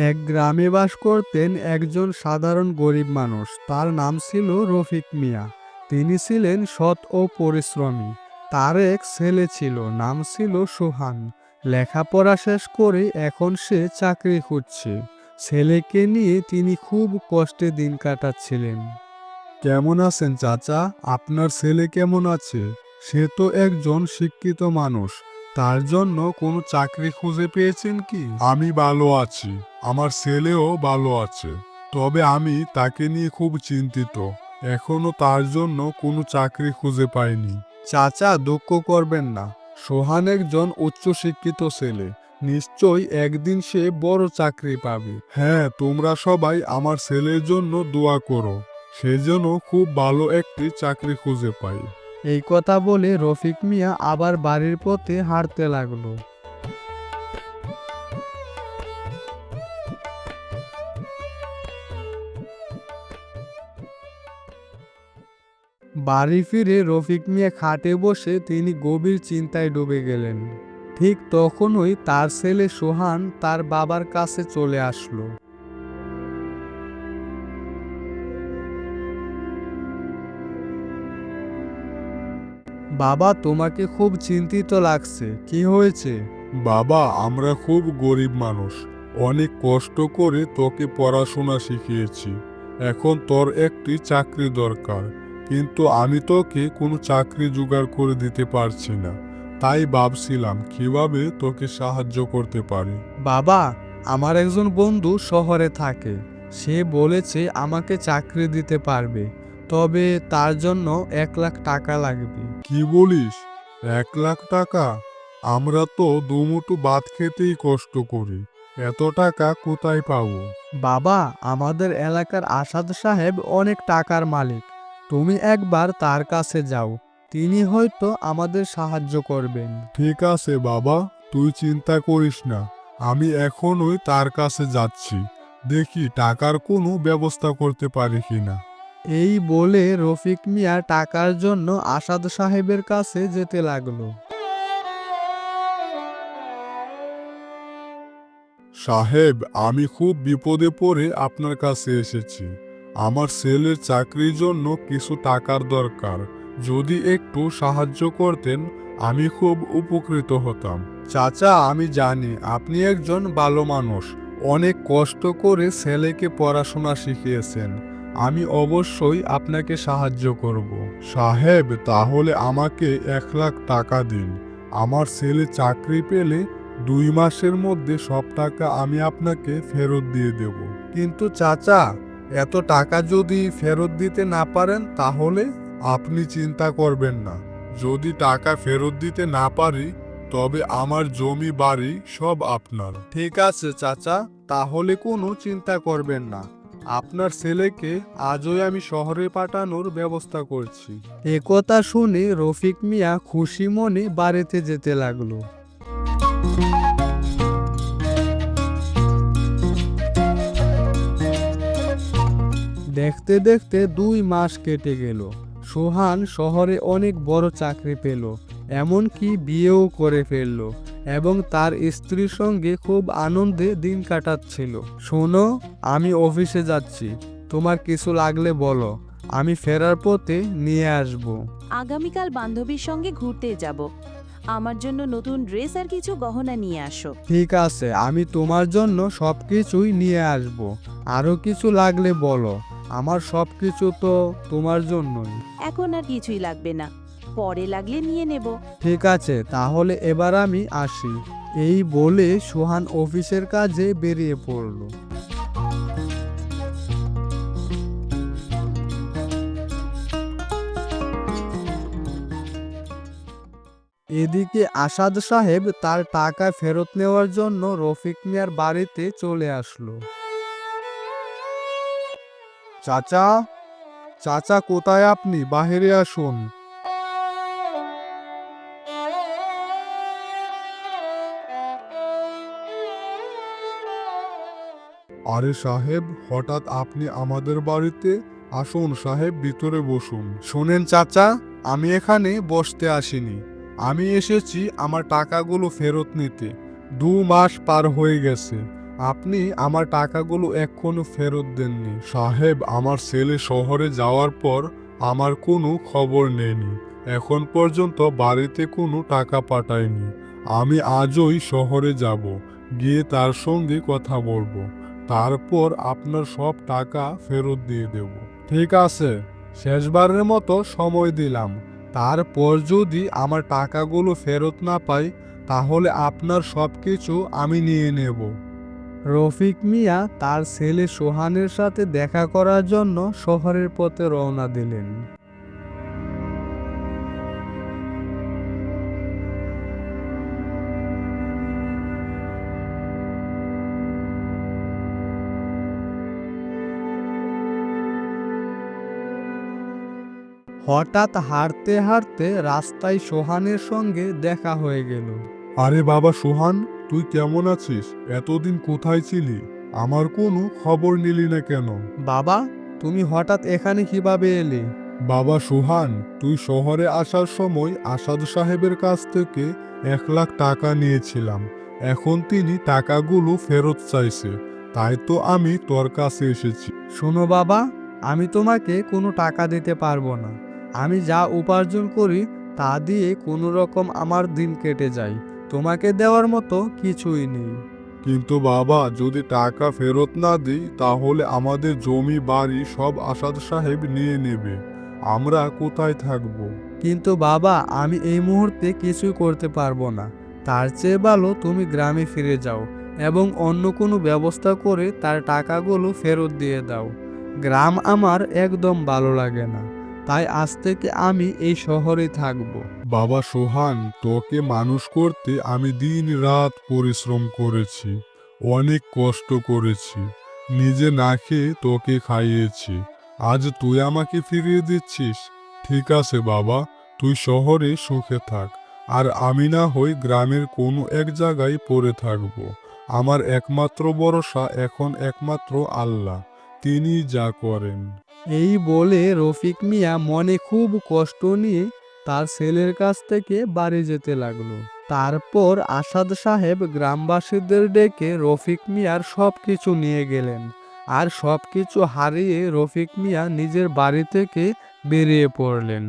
এক গ্রামে বাস করতেন একজন সাধারণ গরিব মানুষ। তার নাম ছিল রফিক মিয়া। তিনি ছিলেন সৎ ও পরিশ্রমী। তার এক ছেলে ছিল, নাম ছিল সোহান। লেখাপড়া শেষ করে এখন সে চাকরি খুঁজছে। ছেলেকে নিয়ে তিনি খুব কষ্টে দিন কাটাচ্ছিলেন। কেমন আছেন চাচা? আপনার ছেলে কেমন আছে? সে তো একজন শিক্ষিত মানুষ। তার জন্য কোনো চাকরি খুঁজে পেয়েছেন কি? আমি ভালো আছি। আমার ছেলেও ভালো আছে। তবে আমি তাকে নিয়ে খুব চিন্তিত। এখনও তার জন্য কোনো চাকরি খুঁজে পাইনি। চাচা দুঃখ করবেন না। সোহান একজন উচ্চশিক্ষিত ছেলে। নিশ্চয়ই একদিন সে বড় চাকরি পাবে। হ্যাঁ তোমরা সবাই আমার ছেলের জন্য দোয়া করো। সে যেন খুব ভালো একটি চাকরি খুঁজে পায়। এই কথা বলে রফিক মিয়া আবার বাড়ির পথে হাঁটতে লাগল। বাড়ি ফিরে রফিক মিয়া খাটে বসে তিনি গভীর চিন্তায় ডুবে গেলেন। ঠিক তখনই তার ছেলে সোহান তার বাবার কাছে চলে আসলো। বাবা তোমাকে খুব চিন্তিত লাগছে। কি হয়েছে? বাবা আমরা খুব গরিব মানুষ। অনেক কষ্ট করে তোকে পড়াশোনা শিখিয়েছি। এখন তোর একটি চাকরি দরকার। কিন্তু আমি তোকে কোনো চাকরি জোগাড় করে দিতে পারছি না। তাই ভাবছিলাম কীভাবে তোকে সাহায্য করতে পারি। বাবা আমার একজন বন্ধু শহরে থাকে। সে বলেছে আমাকে চাকরি দিতে পারবে। তবে তার জন্য এক লাখ টাকা লাগবে। কি বলিস? এক লাখ টাকা? আমরা তো দুমুটু ভাত খেতেই কষ্ট করি। এত টাকা কোথায় পাবো? বাবা আমাদের এলাকার আসাদ সাহেব অনেক টাকার মালিক। তুমি একবার তার কাছে যাও। তিনি হয়তো আমাদের সাহায্য করবেন। ঠিক আছে বাবা তুই চিন্তা করিস না। আমি এখনই তার কাছে যাচ্ছি। দেখি টাকার কোনো ব্যবস্থা করতে পারি কিনা। এই বলে রফিক মিয়া টাকার জন্য আসাদ সাহেবের কাছে যেতে লাগল। সাহেব, আমি খুব বিপদে পড়ে আপনার কাছে এসেছি। আমার ছেলের চাকরির জন্য কিছু টাকার দরকার। যদি একটু সাহায্য করতেন, আমি খুব উপকৃত হতাম। চাচা, আমি জানি আপনি একজন ভালো মানুষ। অনেক কষ্ট করে ছেলেকে পড়াশোনা শিখিয়েছেন। আমি অবশ্যই আপনাকে সাহায্য করব। সাহেব, তাহলে আমাকে এক লাখ টাকা দিন। আমার ছেলে চাকরি পেলে দুই মাসের মধ্যে সব টাকা আমি আপনাকে ফেরত দিয়ে দেব। কিন্তু চাচা, এত টাকা যদি ফেরত দিতে না পারেন, তাহলে আপনি চিন্তা করবেন না। যদি টাকা ফেরত দিতে না পারি, তবে আমার জমি বাড়ি সব আপনার। ঠিক আছে চাচা, তাহলে কোনো চিন্তা করবেন না। আপনার ছেলেকে আজই আমি শহরে পাঠানোর ব্যবস্থা করছি। একথা শুনে রফিক মিয়া খুশি মনে বাড়িতে যেতে লাগল। দেখতে দেখতে দুই মাস কেটে গেল। সোহান শহরে অনেক বড় চাকরি পেল, এমনকি বিয়েও করে ফেলল। এবং তার স্ত্রীর সঙ্গে খুব আনন্দে দিন কাটাচ্ছিল। শোনো আমি অফিসে যাচ্ছি। তোমার কিছু লাগলে বলো। আমি ফেরার পথে নিয়ে আসব। আগামীকাল বান্ধবীর সঙ্গে ঘুরতে যাব। আমার জন্য নতুন ড্রেস আর কিছু গহনা নিয়ে আসো। ঠিক আছে আমি তোমার জন্য সব কিছুই নিয়ে আসব। আরও কিছু লাগলে বলো। আমার সব কিছু তো তোমার জন্যই। এখন আর কিছুই লাগবে না। পরে লাগলে নিয়ে নেব। ঠিক আছে, তাহলে এবার আমি আসি। এই বলে সোহান অফিসের কাজে বেরিয়ে পড়ল। এদিকে আসাদ সাহেব তার টাকা ফেরত নেওয়ার জন্য রফিক মিয়ার বাড়িতে চলে আসলো। চাচা চাচা কোথায় আপনি? বাহিরে আসুন। আরে সাহেব, হঠাৎ আপনি আমাদের বাড়িতে আসুন সাহেব, ভিতরে বসুন। শোনেন চাচা, আমি এখানে বসতে আসিনি। আমি এসেছি আমার টাকাগুলো ফেরত নিতে। দু মাস পার হয়ে গেছে। আপনি আমার টাকাগুলো এখনও ফেরত দেননি। সাহেব, আমার ছেলে শহরে যাওয়ার পর আমার কোনো খবর নেয়নি। এখন পর্যন্ত বাড়িতে কোনো টাকা পাঠায়নি। আমি আজই শহরে যাব, গিয়ে তার সঙ্গে কথা বলব। তারপর আপনার সব টাকা ফেরত দিয়ে দেব। ঠিক আছে, শেষবারের মতো সময় দিলাম। তারপর যদি আমার টাকাগুলো ফেরত না পাই, তাহলে আপনার সব কিছু আমি নিয়ে নেব। রফিক মিয়া তার ছেলে সোহানের সাথে দেখা করার জন্য শহরের পথে রওনা দিলেন। হঠাৎ হাঁটতে হাঁটতে রাস্তায় সোহানের সঙ্গে দেখা হয়ে গেল। আরে বাবা সোহান তুই কেমন আছিস? এতদিন কোথায় ছিলি? আমার কোনো খবর নিলি না কেন? বাবা তুমি হঠাৎ এখানে কীভাবে এলে? বাবা সোহান তুই শহরে আসার সময় আসাদ সাহেবের কাছ থেকে এক লাখ টাকা নিয়েছিলাম। এখন তিনি টাকাগুলো ফেরত চাইছে। তাই তো আমি তোর কাছে এসেছি। শোনো বাবা আমি তোমাকে কোনো টাকা দিতে পারব না। আমি যা উপার্জন করি তা দিয়ে কোনো রকম আমার দিন কেটে যায়। তোমাকে দেওয়ার মতো কিছুই নেই। কিন্তু বাবা যদি টাকা ফেরত না দিই তাহলে আমাদের জমি বাড়ি সব আসাদ সাহেব নিয়ে নেবে। আমরা কোথায় থাকব? কিন্তু বাবা আমি এই মুহূর্তে কিছুই করতে পারব না। তার চেয়ে ভালো তুমি গ্রামে ফিরে যাও এবং অন্য কোনো ব্যবস্থা করে তার টাকাগুলো ফেরত দিয়ে দাও। গ্রাম আমার একদম ভালো লাগে না। তাই আজ থেকে আমি এই শহরে থাকব। বাবা সোহান, তোকে মানুষ করতে আমি দিন রাত পরিশ্রম করেছি, অনেক কষ্ট করেছি, নিজে না খেয়ে তোকে খাইয়েছি। আজ তুই আমাকে ফিরিয়ে দিচ্ছিস? ঠিক আছে বাবা, তুই শহরে সুখে থাক, আর আমি না হই গ্রামের কোনো এক জায়গায় পড়ে থাকব। আমার একমাত্র ভরসা এখন একমাত্র আল্লাহ তিনি যা করেন। এই বলে রফিক মিয়া মনে খুব কষ্ট নিয়ে তার ছেলের কাছ থেকে বাড়ি যেতে লাগল। তারপর আসাদ সাহেব গ্রামবাসীদের ডেকে রফিক মিয়ার সব কিছু নিয়ে গেলেন আর সব কিছু হারিয়ে রফিক মিয়া নিজের বাড়ি থেকে বেরিয়ে পড়লেন।